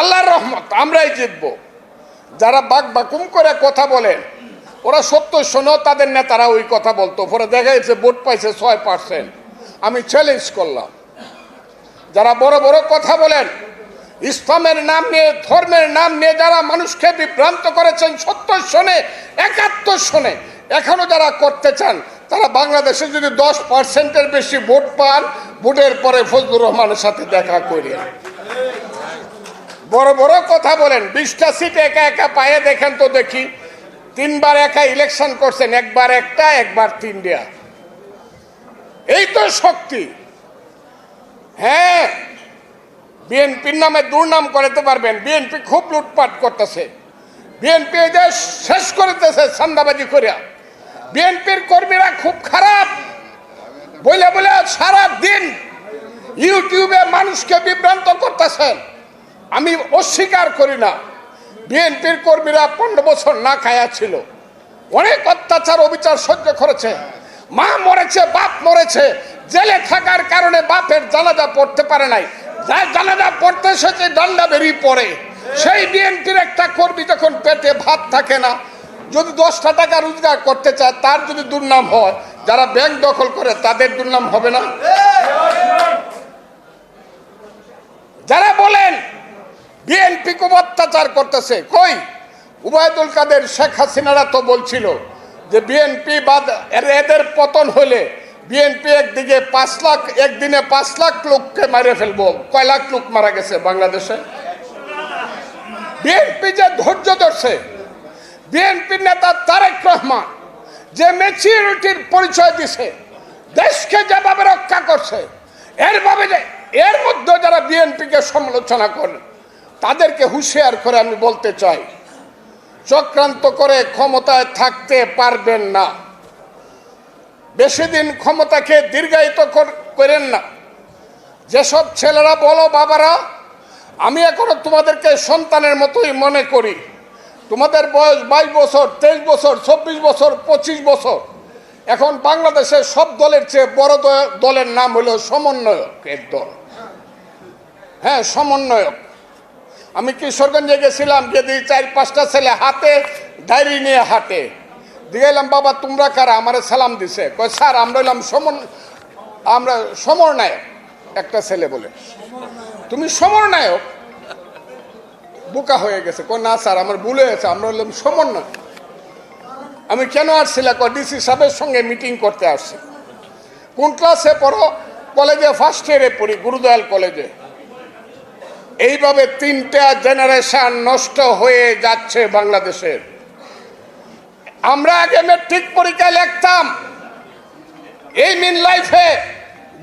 আল্লাহর রহমত, আমরাই জিতবো। যারা বাক বাকুম করে কথা বলেন, ওরা সত্য শোনো, তাদের নেতারা ওই কথা বলতো। পরে দেখা যাচ্ছে ভোট পাইছে ছয় পার্সেন্ট। আমি চ্যালেঞ্জ করলাম। যারা বড় বড় কথা বলেন, ইসলামের নাম নিয়ে, ধর্মের নাম নিয়ে যারা মানুষকে বিভ্রান্ত করেছেন, সত্য শোনে, একাত্তর শোনে, এখনও যারা করতে চান, তারা বাংলাদেশে যদি দশ পার্সেন্টের বেশি ভোট পান, ভোটের পরে ফজলুর রহমানের সাথে দেখা করি বড় বড় কথা বলেন। বিশটা সিট একা একা পায়ে দেখেন তো দেখি। তিনবার একা ইলেকশন করছেন, একবার একটা, একবার তিনটা। এই তো শক্তি। হ্যাঁ বিএনপির নামে দুর্নাম করাতে পারবেন। বিএনপি খুব লুটপাট করতেছে। বিএনপি এই দেশ শেষ করতেছে সান্দাবাজি করিয়া। বিএনপির কর্মীরা খুব খারাপ। বলে বলে সারা দিন ইউটিউবে মানুষকে বিভ্রান্ত করতেছেন। আমি অস্বীকার করি না। বিএনপির কর্মীরা পনেরো বছর না খায়া ছিল। অনেক অত্যাচার, অবিচার সহ্য করেছে। মা মরেছে, বাপ মরেছে। জেলে থাকার কারণে বাপের জানাজা পড়তে পারে নাই। যার জানাজা পড়তে এসেছে ডান্ডা বেরিয়ে পড়ে, সেই বিএনপির একটা কর্মী যখন পেটে ভাত থাকে না, যদি দশটা টাকা রোজগার করতে চায়, তার যদি দুর্নাম হয়, যারা ব্যাংক দখল করে, তাদের দুর্নাম হবে না যারা বলেন বিএনপি অত্যাচার করতেছে। কই? উবায়দুল কাদের শেখ হাসিনারা তো বলছিল যে বিএনপি বাদ এদের পতন হলে বিএনপি একদিকে পাঁচ লাখ, একদিনে পাঁচ লাখ লোককে মারে ফেলব। কয় লাখ লোক মারা গেছে বাংলাদেশে? বিএনপি যে ধৈর্য ধরছে বিএনপি নেতা তারেক রহমান যে ম্যাচিউরিটির পরিচয় দিছে, দেশকে যেভাবে রক্ষা করছে এর ভাবে যে, এর মধ্যে যারা বিএনপিকে সমালোচনা করেন তাদেরকে হুঁশিয়ার করে আমি বলতে চাই, চক্রান্ত করে ক্ষমতায় থাকতে পারবেন না। বেশি দিন ক্ষমতাকে দীর্ঘায়িত কর- করেন না। যেসব ছেলেরা বলো, বাবারা, আমি এখনও তোমাদেরকে সন্তানের মতোই মনে করি। তোমাদের বয়স বাইশ বছর, তেইশ বছর, চব্বিশ বছর, পঁচিশ বছর। এখন বাংলাদেশের সব দলের চেয়ে বড় দলের নাম হলো সমন্বয়কের দল। হ্যাঁ সমন্বয়ক। আমি কিশোরগঞ্জে গেছিলাম যদি চার, পাঁচটা ছেলে হাতে ডায়েরি নিয়ে হাতে দিয়ে এলাম, বাবা, তোমরা কারা? আমার সালাম দিছে। কয়, স্যার, আমরা এলাম সমন আমরা সমরনায়ক। একটা ছেলে বলে, তুমি সমরনায়ক? বোকা হয়ে গেছে। কয়, না, স্যার, আমার ভুলে গেছে আমরা হলাম সমন্বয় আমি কেন আসছিলাম কয়, ডিসি সাহেবের সঙ্গে মিটিং করতে আসছি। কোন ক্লাসে পড়ো? কলেজে, ফার্স্ট ইয়ারে পড়ি, গুরুদয়াল কলেজে। এইভাবে তিনটা জেনারেশন নষ্ট হয়ে যাচ্ছে বাংলাদেশের। আমরা আগে মেট্রিক পরীক্ষায় লিখতাম। এই মিন লাইফে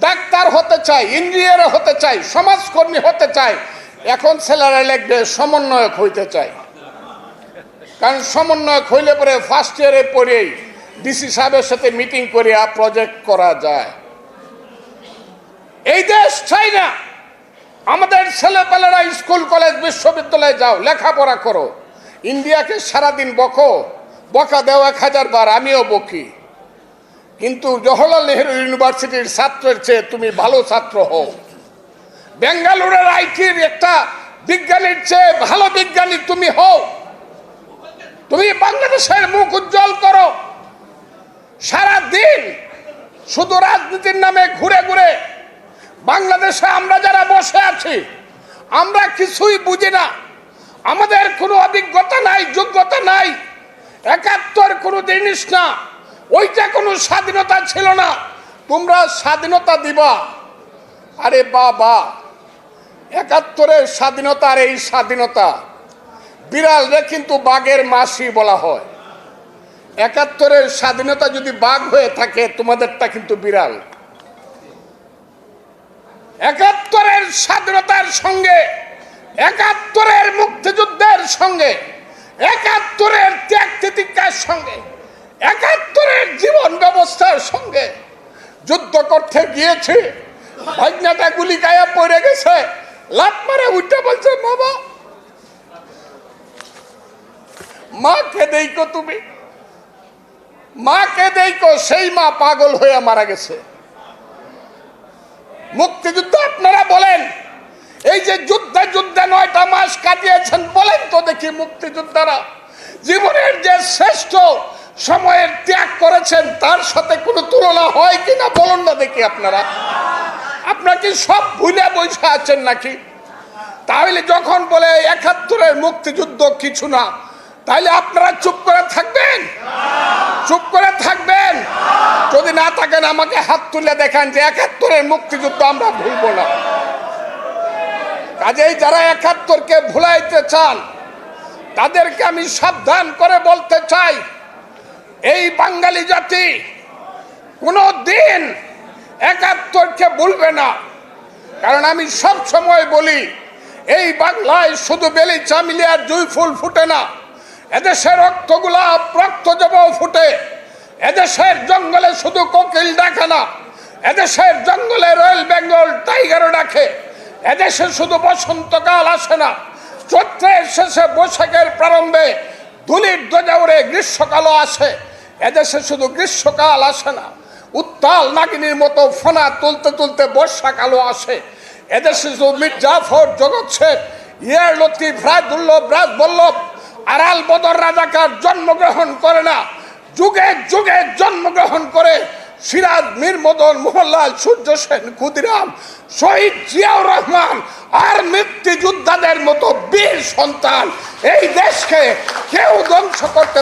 ডাক্তার হতে চাই ইঞ্জিনিয়ার হতে চাই, সমাজকর্মী হতে চাই, এখন ছেলেরা লিখবে সমন্বয়ক হইতে চাই। কারণ সমন্বয়ক হইলে পরে ফার্স্ট ইয়ারে পড়েই ডিসি সাহেবের সাথে মিটিং করিয়া প্রজেক্ট করা যায়। এই দেশ চাই না। আমাদের ছেলেপেলেরা স্কুল, কলেজ, বিশ্ববিদ্যালয়ে যাও, লেখাপড়া করো। ইন্ডিয়াকে সারাদিন বকো, বকা দেও এক হাজার বার, আমিও বকি। কিন্তু জওহরলাল নেহরু ইউনিভার্সিটির ছাত্রের চেয়ে তুমি ভালো ছাত্র হও। বেঙ্গালুরের আইটির একটা বিজ্ঞানীর চেয়ে ভালো বিজ্ঞানী তুমি হও। তুমি বাংলাদেশের মুখ উজ্জ্বল করো। সারা দিন শুধু রাজনীতির নামে ঘুরে ঘুরে বাংলাদেশে আমরা যারা বসে আছি, আমরা কিছুই বুঝি না। আমাদের কোনো অভিজ্ঞতা নাই, যোগ্যতা নাই। একাত্তর কোনো জিনিস না। ওইটা কোনো স্বাধীনতা ছিল না। তোমরা স্বাধীনতা দিবা। আরে বাবা, একাত্তরের স্বাধীনতা আর এই স্বাধীনতা। বিড়ালরে কিন্তু বাঘের মাসি বলা হয়। একাত্তরের স্বাধীনতা যদি বাঘ হয়ে থাকে, তোমাদেরটা কিন্তু বিড়াল। একাত্তরের স্বাধীনতার সঙ্গে, একাত্তরের মুক্তিযুদ্ধের সঙ্গে, একাত্তরের ত্যাগ তিতিক্ষার সঙ্গে, একাত্তরের জীবন ব্যবস্থার সঙ্গে যুদ্ধ করতে গিয়েছে। ভাইনাটা গুলি গায়ে পড়ে গেছে। লাভ মারে উঠে বলছে বাবা মাকে দেইকো তুমি। মাকে দেইকো সেই মা পাগল হয়ে মারা গেছে। মুক্তিযুদ্ধ আপনারা বলেন, এই যে যুদ্ধে যুদ্ধে নয়টা মাস কাটিয়েছেন, বলেন তো দেখি মুক্তিযোদ্ধারা, জীবনের যে শ্রেষ্ঠ সময়ের ত্যাগ করেছেন, তার সাথে কোনো তুলনা হয় কিনা বলুন না দেখি আপনারা। আপনারা কি সব ভুলে বসে আছেন নাকি? তাহলে যখন বলে একাত্তরের মুক্তিযুদ্ধ কিছু না, তাহলে আপনারা চুপ করে থাকবেন? চুপ করে না থাকেন, আমাকে হাত তুলে দেখান যে একাত্তরের মুক্তিযুদ্ধ আমরা ভুলবো না। কাজেই যারা একাত্তরকে ভুলাইতে চান, তাদেরকে আমি সাবধান করে বলতে চাই, এই বাঙালি জাতি কোনো দিন একাত্তরকে ভুলবে না। কারণ আমি সব সময় বলি, এই বাংলায় শুধু বেলি চামিলি আর জুই ফুল ফুটে না এদেশের রক্তগুলা রক্ত জব ফুটে। এদেশের জঙ্গলে শুধু কোকিল ডাকে না, এদেশের জঙ্গলে রয়্যাল বেঙ্গল টাইগারও ডাকে। এদেশে শুধু বসন্তকাল আসে না, চৈত্রের শেষে বৈশাখের প্রারম্ভে দুলির দোজাউরে গ্রীষ্মকালও আসে। এদেশে শুধু গ্রীষ্মকাল আসে না, উত্তাল নাগিনীর মতো ফোনা তুলতে তুলতে বর্ষাকালও আসে। এদেশে শুধু মির্জাফর জগৎ শেখ ইয়ার লতিফ রাজদুল্লভ রাজবল্লভ আরাল বদর রাজাকার জন্মগ্রহণ করে না যুগে যুগে জন্মগ্রহণ করে সিরাজ মীর মদন মোহনলাল, সূর্য সেন, ক্ষুদিরাম, শহীদ জিয়াউর রহমান আর মুক্তিযোদ্ধাদের মতো বীর সন্তান এই দেশকে কেউ ধ্বংস করতে